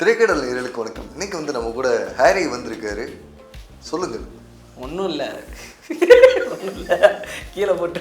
திரைக்கடல் நேரலுக்கு வணக்கம். இன்னைக்கு வந்து நம்ம கூட ஹாரி வந்திருக்காரு. சொல்லுங்கள் ஒன்றும் இல்லை. ஒன்றும் இல்லை. கீழே போட்டு.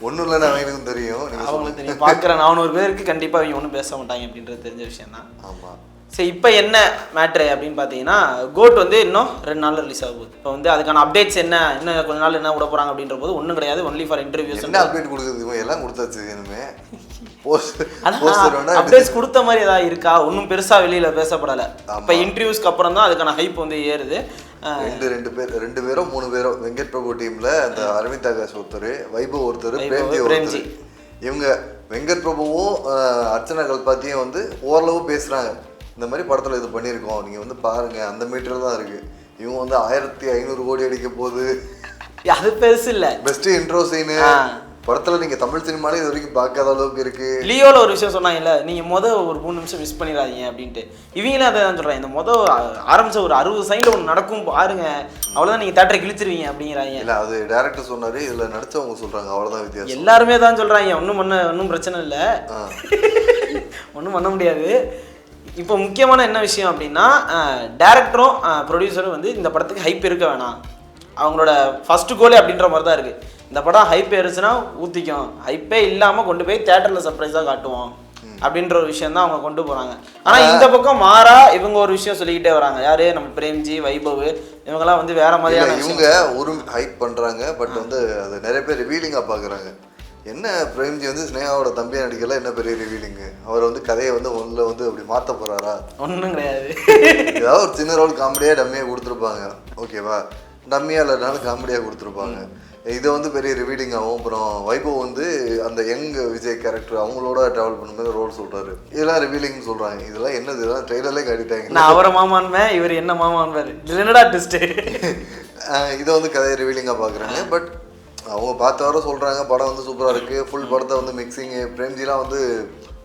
ஒன்றும் இல்லைன்னு அவங்களுக்கும் தெரியும். அவங்களுக்கு தெரியும். பார்க்குற நானூறு பேருக்கு கண்டிப்பாக அவங்க ஒன்றும் பேச மாட்டாங்க அப்படின்றது தெரிஞ்ச விஷயம் தான் ஆமாம் சரி இப்போ என்ன மேட்ரு அப்படின்னு பார்த்தீங்கன்னா கோட் வந்து இன்னும் ரெண்டு நாள் ரிலீஸ் ஆக போகுது. இப்போ வந்து அதுக்கான அப்டேட்ஸ் என்ன இன்னும் கொஞ்ச நாள் என்ன விட போகிறாங்க அப்படின்ற போது ஒன்றும் கிடையாது ஒன்லி ஃபார் இன்டர்வியூஸ் என்ன அப்டேட் கொடுக்குறது? எல்லாம் கொடுத்தாச்சு இனிமே. அப்டேட்ஸ் கொடுத்த மாதிரி ஏதாவது இருக்கா? ஒன்றும் பெருசாக வெளியில் பேசப்படலை. இப்போ இன்டர்வியூஸ்க்கு அப்புறம் தான் அதுக்கான ஹைப் வந்து ஏறுது. ரெண்டு ரெண்டு பேர் ரெண்டு பேரோ மூணு பேரோ வெங்கட் பிரபு டீம்ல அந்த அரவிந்த் ஆகாஷ் ஒருத்தர் வைபவ் ஒருத்தர் பிரேம்ஜி இவங்க வெங்கட் பிரபுவும் அர்ச்சனா கல்பாத்தியும் வந்து ஓரளவு பேசுறாங்க. இந்த மாதிரி படத்துல இது பண்ணியிருக்கோம். நீங்க வந்து பாருங்க அந்த மீட்டர் தான் இருக்கு. இவங்க வந்து ஆயிரத்தி ஐநூறு கோடி அடிக்க போகுது. அது பெருசு இல்லை. Best intro scene. படத்துல நீங்க தமிழ் சினிமாலே இது வரைக்கும் பார்க்காத அளவுக்கு இருக்கு. லியோவில் ஒரு விஷயம் சொன்னாங்கல்ல நீங்கள் மொதல் ஒரு மூணு நிமிஷம் மிஸ் பண்ணிடாதீங்க அப்படின்ட்டு. இவங்களும் அதை தான் சொல்கிறாங்க இந்த மொதல் ஆரம்பிச்ச ஒரு அறுபது சைடில் ஒன்று நடக்கும் பாருங்க. அவ்வளோதான் நீங்கள் தேட்டரை கிழிச்சிருவீங்க அப்படிங்கிறாங்க. இல்ல அது டேரக்டர் சொன்னாரு இதுல நடிச்சவங்க சொல்றாங்க அவ்வளவுதான் வித்தியாசம். எல்லாருமே தான் சொல்கிறாங்க ஒன்றும் பண்ண ஒன்றும் பிரச்சனை இல்லை. ஒன்றும் பண்ண முடியாது. இப்போ முக்கியமான என்ன விஷயம் அப்படின்னா டேரக்டரும் ப்ரொடியூசரும் வந்து இந்த படத்துக்கு ஹைப் இருக்க வேணாம். அவங்களோட ஃபர்ஸ்ட் கோலே அப்படின்ற மாதிரி தான் இருக்குது இந்த படம் ஹைப் ஏறுச்சுன்னா ஊற்றிக்கும் ஹைப்பே இல்லாமல் கொண்டு போய் தேட்டரில் சர்ப்ரைஸாக காட்டுவோம். அப்படின்ற ஒரு விஷயம் தான் அவங்க கொண்டு போகிறாங்க ஆனால் இந்த பக்கம் மாறா இவங்க ஒரு விஷயம் சொல்லிக்கிட்டே வராங்க. யாரு? நம்ம பிரேம்ஜி வைபவ் இவங்கெல்லாம் வந்து வேற மாதிரியான. இவங்க ஒரு ஹைப் பண்றாங்க. பட் வந்து அது நிறைய பேர் ரிவீலிங்கா பாக்குறாங்க என்ன பிரேம்ஜி வந்து ஸ்னேகாவோட தம்பியா நடிக்கல? என்ன பெரிய ரிவீலிங் அவர் வந்து கதையை வந்து உள்ள வந்து அப்படி மாத்த போறாரா? ஒன்றும் கிடையாது. ஏதாவது ஒரு சின்ன ரோல் காமெடியா டம்மியா கொடுத்துருப்பாங்க. ஓகேவா டம்மியா இல்லைனாலும் காமெடியா கொடுத்துருப்பாங்க. இதை வந்து பெரிய ரிவீலிங் ஆகும். அப்புறம் வைபவ் வந்து அந்த யங் விஜய் கேரக்டர் அவங்களோட டிராவல் பண்ணும்போது ரோல் சொல்றாரு. இதெல்லாம் ரிவீலிங் சொல்றாங்க. இதெல்லாம் என்னது? இதெல்லாம் ட்ரெய்லர்லேயே காட்டிட்டாங்க. நான் அவரை மாமான்வேன் இவர் என்ன மாமான்வார். இது என்னடா இதை வந்து கதையை ரிவீலிங்காக பார்க்குறாங்க. பட் அவங்க பார்த்த வர சொல்கிறாங்க படம் வந்து சூப்பராக இருக்குது ஃபுல் படத்தை வந்து மிக்சிங்கு பிரேம்ஜிலாம் வந்து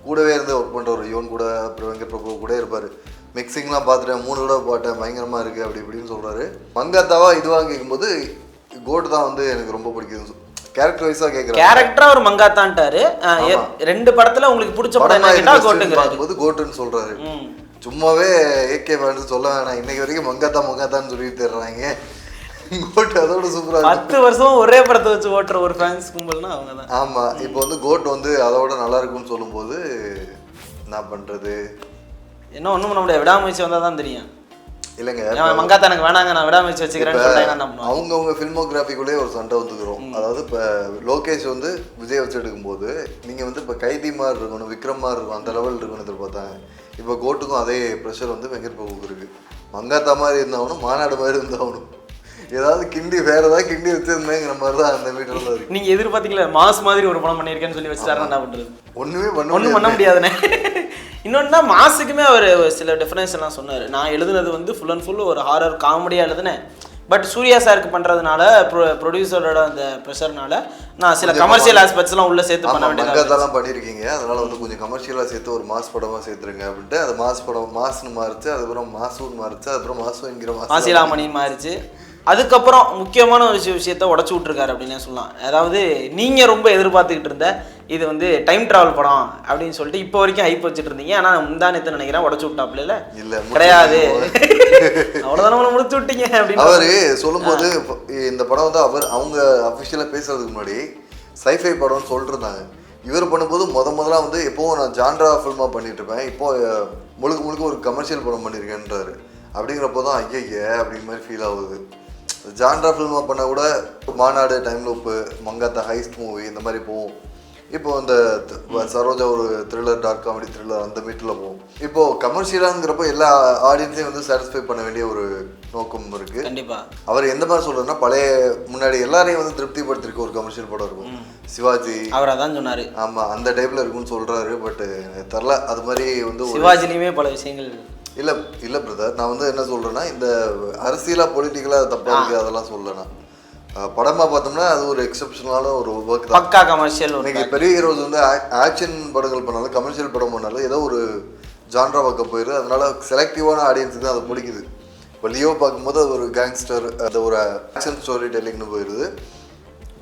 கூடவே இருந்து ஒர்க் பண்ணுற ஒரு யுவன் கூட அப்புறம் வெங்கட் பிரபு கூட இருப்பார். மிக்சிங்லாம் பார்த்துட்டேன் மூணு கூட பாட்டேன் பயங்கரமாக இருக்குது அப்படி இப்படின்னு சொல்கிறாரு மங்காத்தாவா இதுவாக கேட்கும்போது கோட் தான் வந்து எனக்கு ரொம்ப பிடிக்குது கேரக்டர் வைஸாக கேட்குறாங்க கேரக்டரா ஒரு மங்காத்தான்ட்டாரு. ரெண்டு படத்துல உங்களுக்கு பிடிச்ச படம் என்ன கேட்டா கோட்டுங்கிறாரு பார்க்கும்போது கோட்டுன்னு சொல்கிறாரு ம். சும்மாவே ஏகே ஃபேன்ஸ் சொல்ல வேணாம். இன்னைக்கு வரைக்கும் மங்காத்தா மங்காத்தான்னு சொல்லிட்டு தர்றாங்க கோட் அதோட சூப்பராக பத்து வருஷம் ஒரே படத்தை வச்சு ஓட்டுற ஒரு ஃபேன்ஸ் கும்பல்னா அவங்க தான் ஆமா இப்போ வந்து கோட் வந்து அதோட நல்லா இருக்கும்னு சொல்லும்போது என்ன பண்றது? என்ன ஒண்ணும் பண்ண முடியாது. விடாமுயற்சி வந்தா தான் தெரியும். இல்லைங்க. மங்காத்தா எனக்கு வேணாங்க நான் விடாமுயற்சி வச்சுக்கிறேன்னு சொல்லிட்டா என்ன பண்ணுவோம் அவங்கவுங்க ஃபில்மோகிராஃபிக்குள்ளே ஒரு சண்டை வந்துக்கிறோம் அதாவது இப்போ லோகேஷ் வந்து விஜய் வச்சு எடுக்கும்போது நீங்கள் வந்து இப்போ கைதி மாதிரி இருக்கணும் விக்ரம் மாதிரி இருக்கும் அந்த லெவல் இருக்கும்னு எதிர்பார்த்தாங்க. இப்போ கோட்டுக்கும் அதே ப்ரெஷர் வந்து வெங்கட் பிரபுக்கு இருக்கு. மங்காத்தா மாதிரி இருந்தாகணும் மாநாடு மாதிரி இருந்தாகணும். ஏதாவது கிண்டி வேற ஏதாவது கிண்டி வச்சிருந்தேங்கிற மாதிரி தான் அந்த தான் இருக்கு நீங்க எதிர்பார்த்தீங்களா மாஸ் மாதிரி ஒரு படம் பண்ணியிருக்கேன்னு சொல்லி வச்சுட்டாருன்னா என்ன பண்றது? ஒண்ணுமே பண்ண ஒன்றும் பண்ண முடியாதுண்ணே. இன்னொன்னா மாசுக்குமே அவர் சில டிஃபரன்ஸ் எல்லாம் சொன்னார். நான் எழுதுனது வந்து ஃபுல் அண்ட் ஃபுல் ஒரு ஹாரர் காமெடியாக எழுதுனேன். பட் சூர்யா சாருக்கு பண்ணுறதுனால ப்ரொடியூசரோட அந்த ப்ரெஷர்னால நான் சில கமர்ஷியல் ஆஸ்பெக்ட்ஸ்லாம் உள்ள சேர்த்து பண்ண ஆமா வேண்டியதாக பண்ணியிருக்கீங்க. அதனால வந்து கொஞ்சம் கமர்ஷியலாக சேர்த்து ஒரு மாஸ் படமா சேர்த்துருங்க அப்படின்ட்டு அது மாஸ் படம் மாஸ்னு மாறிச்சு அதுக்கப்புறம் மாசுன்னு மாறிச்சு அதுக்கப்புறம் மாசு என்கிற மாசு மாசிலாமணி மாறிச்சு. அதுக்கப்புறம் முக்கியமான ஒரு விஷய- விஷயத்த உடச்சி விட்ருக்காரு அப்படின்னே சொல்லலாம். அதாவது நீங்கள் ரொம்ப எதிர்பார்த்துக்கிட்டு இருந்த இது வந்து டைம் டிராவல் படம் அப்படின்னு சொல்லிட்டு இப்போ வரைக்கும் ஹைப் வச்சுட்டு இருந்தீங்க. ஆனால் முந்தானத்தை நினைக்கிறேன் உடச்சி விட்டாப்புல இல்ல, முடிச்சு கிடையாது. அவ்வளோதான் முடிச்சு விட்டீங்க அப்படின்னு. அவரு சொல்லும்போது இந்த படம் வந்து அவர் அவங்க அஃபிஷியலாக பேசுறதுக்கு முன்னாடி சைஃபை படம்னு சொல்லிட்டு இருந்தாங்க இவர் பண்ணும்போது முத முதல்ல வந்து எப்போவும் நான் ஜான்ரா ஃபில்மாக பண்ணிட்டு இருப்பேன். இப்போ முழுக்க முழுக்க ஒரு கமர்ஷியல் படம் பண்ணியிருக்கேன்றாரு அப்படிங்கிறப்போ தான் ஐயய்ய அப்படிங்கிற மாதிரி ஃபீல் ஆகுது. ஜான்ரா ஃபில்மாக பண்ணால் கூட Maanaadu time loop Mankatha heist movie இந்த மாதிரி போகும் இப்போ அந்த த- சரோஜா ஒரு த்ரில்லர் டார்க் காமெடி த்ரில்லர் அந்த மீட்டில் போகும் இப்போ கமர்ஷியலாங்கிறப்போ எல்லா ஆடியன்ஸையும் வந்து சாட்டிஸ்ஃபை பண்ண வேண்டிய ஒரு நோக்கம் இருக்கு. கண்டிப்பா. அவர் எந்த மாதிரி சொல்றதுன்னா பழைய முன்னாடி எல்லாரையும் வந்து திருப்திப்படுத்திருக்க ஒரு கமர்ஷியல் படம் இருக்கும். சிவாஜி. அவர் அதான் சொன்னாரு. ஆமா அந்த டைப்ல இருக்கும்னு சொல்றாரு பட் தெரில அது மாதிரி வந்து சிவாஜிலையுமே பல விஷயங்கள் இல்ல இல்ல பிரதர் நான் வந்து என்ன சொல்றேன்னா இந்த அரசியலா பொலிட்டிக்கலா தப்பா இருக்கு அதெல்லாம் சொல்லலாம் படமா பார்த்தோம்னா அது ஒரு எக்ஸப்ஷனலான ஒரு ஒர்க் தான். பக்கா கமர்ஷியல் இன்னைக்கு பெரிய ஹீரோஸ் வந்து ஆக்ஷன் படங்கள் பண்ணாலும் கமர்ஷியல் படம் பண்ணாலும் ஏதோ ஒரு ஜான்ரா பக்கம் போயிடுது அதனால செலக்டிவான ஆடியன்ஸுக்கு தான் அது பிடிக்குது. இப்போ லியோ பார்க்கும்போது அது ஒரு கேங்ஸ்டர் அது ஒரு ஆக்ஷன் ஸ்டோரி டெல்லிங்னு போயிடுது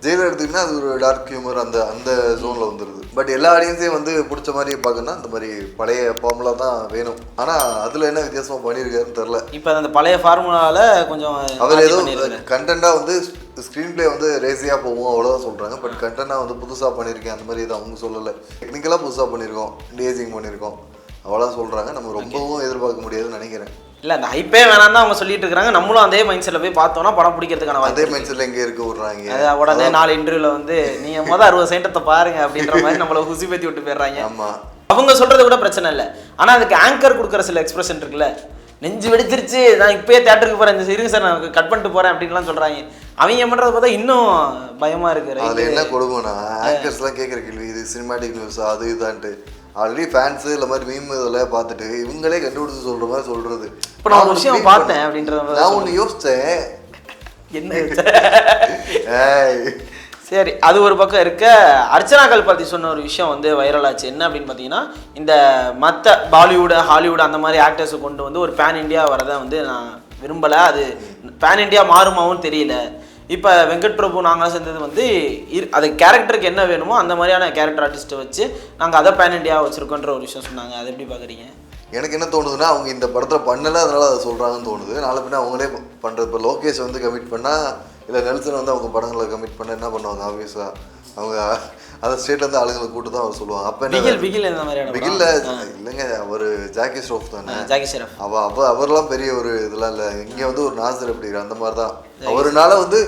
ஜெயிலர் எடுத்துக்கிட்டா அது ஒரு டார்க் ஹியூமர் அந்த அந்த ஜோனில் வந்துடுது பட் எல்லா ஆடியன்ஸையும் வந்து பிடிச்ச மாதிரி பார்க்கணும்னா இந்த மாதிரி பழைய ஃபார்முலா தான் வேணும். ஆனால் அதில் என்ன வித்தியாசமாக பண்ணியிருக்காருன்னு தெரில இப்போ அந்த பழைய ஃபார்முலாவில் கொஞ்சம் ஏதோ பண்ணியிருக்காரு. கண்டென்ட்டாக வந்து ஸ்க்ரீன் ப்ளே வந்து ரேசியாக போகும் அவ்வளோதான் சொல்கிறாங்க பட் கண்டென்ட்டாக வந்து புதுசாக பண்ணியிருக்கேன் அந்த மாதிரி இது அவங்க சொல்லலை. டெக்னிக்கலாக புதுசாக பண்ணியிருக்கோம் டேசிங் பண்ணியிருக்கோம் அவ்வளோதான் சொல்கிறாங்க நம்ம ரொம்பவும் எதிர்பார்க்க முடியாதுன்னு நினைக்கிறேன். இல்ல அந்த ஹைப்பே வேணாம்னு தான் அவங்க சொல்லிட்டு இருக்காங்க. நம்மளும் அதே மைண்ட் செட்ல போய் பார்த்தோம்னா படம் பிடிக்கிறதுக்கான அதே மைண்ட்ஸில் எங்கே இருக்க விட்றாங்க. உடனே நாலு இன்டர்வியூல வந்து நீங்க மொதல் அறுபது சென்டத்தை பாருங்க அப்படின்ற மாதிரி நம்மள குசி பத்தி விட்டு போயிடுறாங்க. ஆமாம் அவங்க சொல்றது கூட பிரச்சனை இல்லை. ஆனா அதுக்கு ஆங்கர் கொடுக்குற சில எக்ஸ்பிரஷன் இருக்குல்ல. நெஞ்சு வெடிச்சிருச்சு நான் இப்பயே தேட்டருக்கு போறேன் இந்த இருங்க சார் நான் கட் பண்ணிட்டு போறேன் அப்படின்லாம் சொல்றாங்க. அவங்க பண்றத பார்த்தா இன்னும் பயமா இருக்கு right? அதில் என்ன கொடுமைனா ஆங்கர்ஸ்லாம் கேட்குற கேள்வி இது சினிமாட்டிக் நியூஸ் அது இதான்ட்டு ஆல்ரெடி ஃபேன்ஸு இல்லை மாதிரி மீம் இதெல்லாம் பார்த்துட்டு இவங்களே கண்டுபிடிச்சு சொல்கிற மாதிரி சொல்கிறது இப்ப நான் ஒரு விஷயம் பார்த்தேன் அப்படின்ற மாதிரி நான் ஒன்று யோசித்தேன் என்ன சரி அது ஒரு பக்கம் இருக்க. அர்ச்சனா கல்பாத்தி சொன்ன ஒரு விஷயம் வந்து வைரல் ஆச்சு. என்ன அப்படின்னு பார்த்தீங்கன்னா இந்த மற்ற பாலிவுட் ஹாலிவுட் அந்த மாதிரி ஆக்டர்ஸை கொண்டு வந்து ஒரு பேன் இந்தியா வரதை வந்து நான் விரும்பலை. அது பேன் இந்தியா மாறுமாவும் தெரியல. இப்போ வெங்கட் பிரபு நாங்களாம் சேர்ந்தது வந்து இரு அது கேரக்டருக்கு என்ன வேணுமோ அந்த மாதிரியான கேரக்டர் ஆர்டிஸ்ட்டை வச்சு நாங்கள் அதை பேன் இண்டியாவை வச்சுருக்கோன்ற ஒரு விஷயம் சொன்னாங்க. அதை எப்படி பார்க்குறீங்க எனக்கு என்ன தோணுதுன்னா அவங்க இந்த படத்தில் பண்ணலை அதனால அதை சொல்கிறாங்கன்னு தோணுது. நாளை பின்ன அவங்களே பண்ணுறது இப்போ லோகேஷ் வந்து கமிட் பண்ணால் இல்லை நெல்சன் வந்து அவங்க படங்களை கமிட் பண்ண என்ன பண்ணுவாங்க ஆப்வியஸாக அவங்க அந்த ஸ்டேட்லேருந்து ஆளுங்களை கூட்டு தான் அவர் சொல்லுவாங்க. அப்போ என்ன பிகில் இந்த மாதிரியான பிகில்ல இல்லைங்க அவர் ஜாக்கி ஷ்ரோஃப் தானே. ஜாக்கி ஷெரஃப் அவ அவ அவர்லாம் பெரிய ஒரு இதெல்லாம் இல்லை. இங்கே வந்து ஒரு நாசர் அப்படி அந்த மாதிரி தான். அவருனால வந்து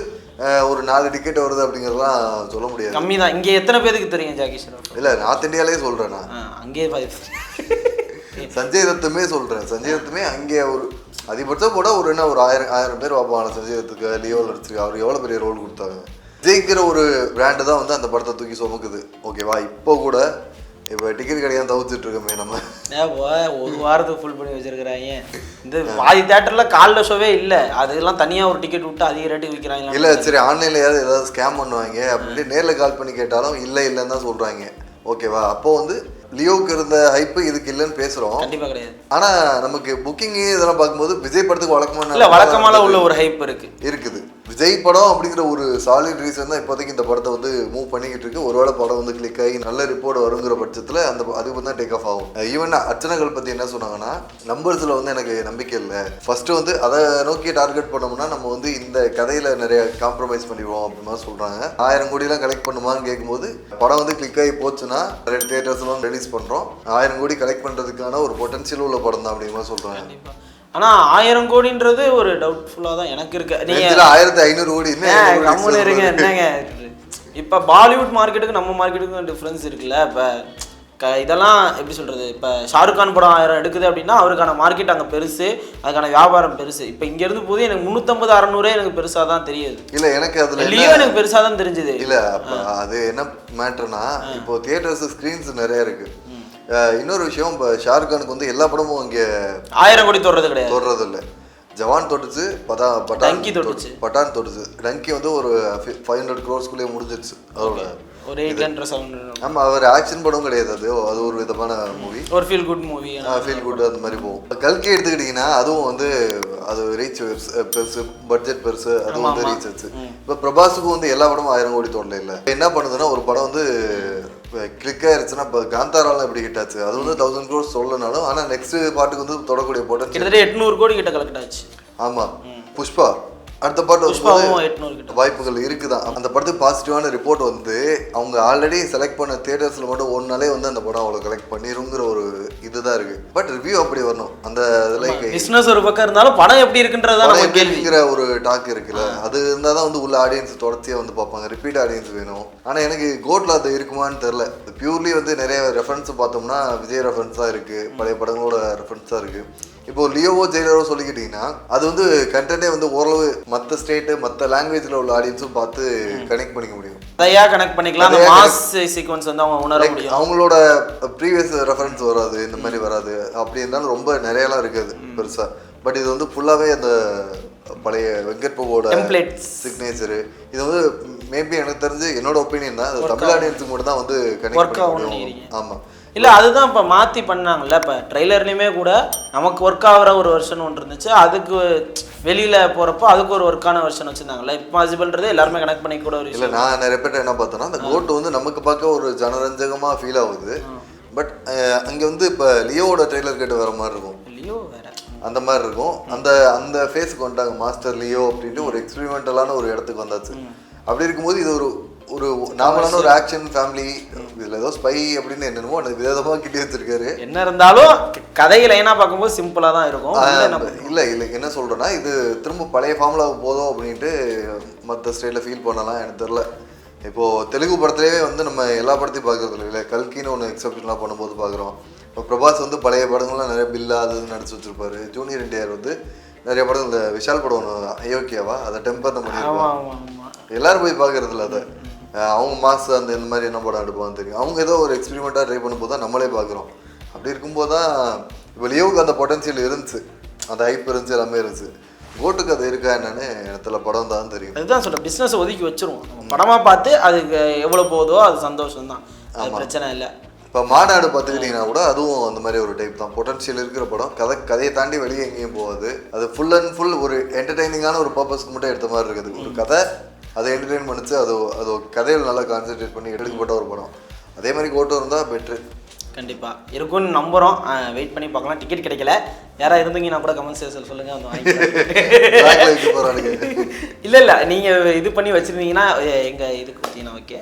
ஒரு நாலு டிக்கெட் வருது அப்படிங்கிறதெல்லாம் சொல்ல முடியாது. கம்மி தான். இங்கே எத்தனை பேருக்கு தெரியும் ஜாக்கி ஷெரஃப் இல்லை நார்த் இந்தியாலே சொல்கிறேன் நான். அங்கேயே சஞ்சய் தத்துமே சொல்கிறேன் சஞ்சய் தத்துமே அங்கே ஒரு அதிகபட்சம் கூட ஒரு என்ன ஒரு ஆயிரம் ஆயிரம் பேர் பார்ப்பாங்க. சஞ்சய் தத்துக்கு லியோவில் நடிச்சிருக்கு அவர் எவ்வளோ பெரிய ரோல் கொடுத்தாங்க. விஜய்ங்கிற ஒரு பிராண்டு தான் வந்து அந்த படத்தை தூக்கி சுமக்குது. ஓகேவா இப்போ கூட இப்போ டிக்கெட் கிடையாது தவிர்த்துட்டு இருக்கோமே நம்ம. ஒரு வாரத்துக்கு ஃபுல் பண்ணி வச்சிருக்கிறாங்க. இந்த பாதி தேட்டர்ல காலைல ஷோவே இல்ல. அதெல்லாம் தனியா ஒரு டிக்கெட் விட்டு அதிக ரேட்டுக்கு விற்கிறாங்க இல்லை சரி ஆன்லைனில் ஏதாவது ஸ்கேம் பண்ணுவாங்க. அப்படின்ட்டு நேரில் கால் பண்ணி கேட்டாலும் இல்லை இல்லைன்னு தான் சொல்கிறாங்க ஓகேவா அப்போ வந்து லியோவுக்கு இருந்த ஹைப்பு இதுக்கு இல்லைன்னு பேசுகிறோம் கண்டிப்பா கிடையாது. ஆனா நமக்கு புக்கிங் இதெல்லாம் பார்க்கும்போது விஜய் படத்துக்கு வழக்கமான இல்ல வழக்கமால உள்ள ஒரு ஹைப் இருக்கு. இருக்குது. விஜய் படம் அப்படிங்கிற ஒரு சாலிட் ரீசன் தான் இப்போதைக்கு இந்த படத்தை வந்து மூவ் பண்ணிக்கிட்டு இருக்கு. ஒருவேளை படம் வந்து கிளிக் ஆகி நல்ல ரிப்போர்ட் வருங்கிற பட்சத்தில் அந்த அதுக்கு தான் டேக் ஆஃப் ஆகும். ஈவன் அர்ச்சனைகள் பற்றி என்ன சொன்னாங்கன்னா நம்பர்ஸில் வந்து எனக்கு நம்பிக்கை இல்லை. ஃபஸ்ட்டு வந்து அதை நோக்கி டார்கெட் பண்ணோம்னா நம்ம வந்து இந்த கதையில் நிறைய காம்ப்ரமைஸ் பண்ணிடுவோம் அப்படின்னு சொல்கிறாங்க ஆயிரம் கோடிலாம் கலெக்ட் பண்ணுமான்னு கேட்கும்போது படம் வந்து கிளிக் ஆகி போச்சுன்னா ரெண்டு தேட்டர்ஸ்லாம் ரிலீஸ் பண்ணுறோம் ஆயிரம் கோடி கலெக்ட் பண்ணுறதுக்கான ஒரு பொட்டன்ஷியல் உள்ள படம் தான் அப்படிங்கிற சொல்கிறாங்க கண்டிப்பா ஆனா ஆயிரம் கோடின்றது ஒரு டவுட்ஃபுல்லா தான் எனக்கு இருக்கு. நீங்க நெஞ்சில் ஆயிரத்தி ஐநூறு கோடி கம்முன்னு இருங்க. என்னங்க? இப்ப பாலிவுட் மார்க்கெட்டுக்கு நம்ம மார்க்கெட்டுக்கும் டிஃப்ரென்ஸ் இருக்குல்ல? இப்ப க இதெல்லாம் எப்படி சொல்றது? இப்ப ஷாருக் கான் படம் ஆயிரம் எடுக்குது அப்படின்னா அவருக்கான மார்க்கெட் அங்க பெருசு அதுக்கான வியாபாரம் பெருசு. இப்ப இங்க இருந்து போது எனக்கு முந்நூற்றம்பது அறநூறே எனக்கு பெருசா தான் தெரியுது. இல்ல எனக்கு அதுல லியோ எனக்கு பெருசா தான் தெரிஞ்சுது. இல்ல அது என்ன மேட்டர்னா இப்போ தியேட்டர்ஸ் ஸ்கிரீன்ஸ் நிறைய இருக்கு. அஹ் இன்னொரு விஷயம் இப்போ ஷாருக் கானுக்கு வந்து எல்லா படமும் இங்க ஆயிரம் கோடி தொடுறது கிடையாது. தொடுறது இல்ல ஜவான் தொட்டுச்சு பதா பட்டான் டங்கி தொட்டுச்சு. பட்டான் தொட்டுச்சு. டங்கி வந்து ஒரு ஃபைவ் ஹண்ட்ரட் க்ரோர்ஸ்குள்ளேயே முடிஞ்சிருச்சு. அதோட ஒரு எயிட் ஹண்ட்ரட் செவன் ஆமா அவர் ஆக்ஷன் படம் கிடையாது அது. அது ஒரு விதமான மூவி ஒரு feel good movie feel good அந்த மாதிரி போகும். கல்கி எடுத்துக்கிட்டிங்கன்னா அதுவும் வந்து அது ரீச் பெருசு பட்ஜெட் பெருசு அதுவும் வந்து ரீச் ஆச்சு. இப்போ பிரபாஸுக்கும் வந்து எல்லா படமும் ஆயிரம் கோடி தொடல இல்லை என்ன பண்ணுதுன்னா ஒரு படம் வந்து கிளிக் ஆயிருச்சுன்னா இப்போ காந்தாராலாம் எப்படி ஹிட் ஆச்சு அது வந்து தௌசண்ட் க்ரோர்ஸ் சொல்லனாலும் ஆனால் நெக்ஸ்ட் பாட்டுக்கு வந்து தொடக்கூடிய பொட்டன்ஷியல் கிட்டத்தட்ட எட்நூறு கோடி கிட்ட கலெக்ட் ஆச்சு. ஆமாம் புஷ்பா அடுத்த பாட்டு வரும்போது வாய்ப்புகள் இருக்குதான். அந்த படத்துக்கு பாசிட்டிவான ரிப்போர்ட் வந்து அவங்க ஆல்ரெடி செலக்ட் பண்ண தியேட்டர்ஸ்ல மட்டும் ஒரு நாளே வந்து அந்த படம் அவ்வளோ கலெக்ட் பண்ணிருங்கிற ஒரு இதுதான் இருக்கு. பட் ரிவ்யூ அப்படி வரணும். அந்த லைக் பிசினஸ் ஒரு பக்கம் இருந்தாலும் படம் எப்படி இருக்குன்றதா நம்ம கேள்வி. கேள்விங்கிற ஒரு டாக் இருக்குல்ல. அது இருந்தால் தான் வந்து உள்ள ஆடியன்ஸ் தொடர்ச்சியாக வந்து பார்ப்பாங்க. ரிப்பீட் ஆடியன்ஸ் வேணும். ஆனால் எனக்கு கோட்ல அது இருக்குமான்னு தெரில பியூர்லி வந்து நிறைய ரெஃபரன்ஸ் பார்த்தோம்னா விஜய் ரெஃபரன்ஸ் தான் இருக்கு. பழைய படங்களோட ரெஃபரன்ஸ் தான் இருக்கு. இப்போ லியோவோ ஜெயிலரோ சொல்லிக்கிட்டீங்கன்னா அது வந்து கண்டென்ட்டே வந்து ஓரளவு மற்ற ஸ்டேட்டு மற்ற லாங்குவேஜில் உள்ள ஆடியன்ஸும் பார்த்து கனெக்ட் பண்ணிக்க முடியும். கதையா கனெக்ட் பண்ணிக்கலாம்? மாஸ் சீக்வன்ஸ் வந்து அவங்க உணர முடியும். அவங்களோட ப்ரீவியஸ் ரெஃபரன்ஸ் வராது இந்த மாதிரி வராது. அப்படி இருந்தாலும் ரொம்ப நிறையலாம் இருக்காது பெருசா. பட் இது வந்து ஃபுல்லாகவே அந்த பழைய வெங்கட் பிரபுவோட Templates. சிக்னேச்சரு இது வந்து மேபி எனக்கு தெரிஞ்சு என்னோட ஒப்பீனியன் தான். அது தமிழ் ஆடியன்ஸுக்கு மட்டும் தான் வந்து கனெக்ட் பண்ண ஆமாம் இல்லை அதுதான் இப்போ மாற்றி பண்ணாங்கல்ல. இப்போ ட்ரெய்லர்லேயுமே கூட நமக்கு ஒர்க் ஆகிற ஒரு வெர்ஷன் ஒன்று இருந்துச்சு. அதுக்கு வெளியில் போகிறப்போ அதுக்கு ஒரு ஒர்க்கான வெர்ஷன் வச்சுருந்தாங்கல்ல. இம்பாசிபிள்ன்றது எல்லாருமே கனெக்ட் பண்ணி கூட ஒரு இல்லை நான் நிறைய பேர் என்ன பார்த்தேன்னா அந்த கோட் வந்து நமக்கு பார்க்க ஒரு ஜனரஞ்சகமாக ஃபீல் ஆகுது. பட் அங்கே வந்து இப்போ லியோவோட ட்ரெய்லர் கேட்டு வர மாதிரி இருக்கும். இல்லையோ வேற. அந்த மாதிரி இருக்கும். அந்த அந்த ஃபேஸுக்கு வந்துட்டாங்க மாஸ்டர் லியோ அப்படின்ட்டு ஒரு எக்ஸ்பெரிமெண்டலான ஒரு இடத்துக்கு வந்தாச்சு. அப்படி இருக்கும்போது இது ஒரு ஒரு நார்மலான ஒரு ஆக்ஷன் ஃபேமிலி இதில் ஏதோ ஸ்பை அப்படின்னு என்னென்னமோ எனக்கு விதமாக கிட்டே வச்சிருக்காரு. என்ன இருந்தாலும் கதை லைனாக பார்க்கும்போது சிம்பிளாக தான் இருக்கும். இல்லை இல்லை என்ன சொல்கிறேன்னா இது திரும்ப பழைய ஃபார்முலாவுக்கு போதும் அப்படின்ட்டு மற்ற ஸ்டைலில் ஃபீல் பண்ணலாம். எனக்கு தெரில இப்போது தெலுங்கு படத்துலேயே வந்து நம்ம எல்லா படத்தையும் பார்க்குறது இல்லை. கல்கின்னு ஒன்று எக்ஸப்ஷன்லாம் பண்ணும்போது பார்க்குறோம். இப்போ பிரபாஸ் வந்து பழைய படங்கள்லாம் நிறைய பில்லா அது நடிச்சு வச்சிருப்பாரு. ஜூனியர் என்டிஆர் வந்து நிறைய படம் இந்த விஷால் படம் ஒன்று அயோக்கியாவா அதை டெம்பர் ஆமாம் எல்லாரும் போய் பார்க்கறது இல்லை அதை அவங்க மாசு அந்த இந்த மாதிரி என்ன படம் எடுப்பான்னு தெரியும். அவங்க ஏதோ ஒரு எக்ஸ்பெரிமெண்ட்டாக ட்ரை பண்ணும்போது தான் நம்மளே பார்க்குறோம். அப்படி இருக்கும்போது தான் இப்போ லியோவுக்கு அந்த பொட்டன்ஷியல் இருந்துச்சு. அந்த ஹைப் இருந்துச்சு எல்லாமே இருந்துச்சு. கோட்டுக்கு அது இருக்கா என்னன்னு இடத்துல படம் தான் தெரியும். அதுதான் சொல்கிறேன் பிஸ்னஸ் ஒதுக்கி வச்சிருவோம். படமாக பார்த்து அதுக்கு எவ்வளோ போகுதோ அது சந்தோஷம் தான் பிரச்சனை இல்லை. இப்போ மாநாடு பார்த்துக்கிட்டிங்கன்னா கூட அதுவும் அந்த மாதிரி ஒரு டைப் தான். பொட்டன்ஷியல் இருக்கிற படம். கதை கதையை தாண்டி வெளியே எங்கேயும் போகாது. அது ஃபுல் அண்ட் ஃபுல் ஒரு என்டர்டைனிங்கான ஒரு பர்பஸ்க்கு மட்டும் எடுத்த மாதிரி இருக்குது. ஒரு கதை அதை என்டர்டெயின் பண்ணிச்சு அது அது கதையில் நல்லா கான்சென்ட்ரேட் பண்ணி எடுக்கப்பட்ட ஒரு படம். அதே மாதிரி கோட்டம் இருந்தால் பெட்ரு கண்டிப்பாக இருக்கும்னு நம்புகிறோம் வெயிட் பண்ணி பார்க்கலாம். டிக்கெட் கிடைக்கல. யாராவது இருந்தீங்கன்னா கூட கமெண்ட் செக்ஷன் சொல்லுங்கள் வந்து போகிறானுங்க இல்லை இல்லை. நீங்கள் இது பண்ணி வச்சுருந்தீங்கன்னா எங்கள் இதுக்கு பார்த்தீங்கன்னா ஓகே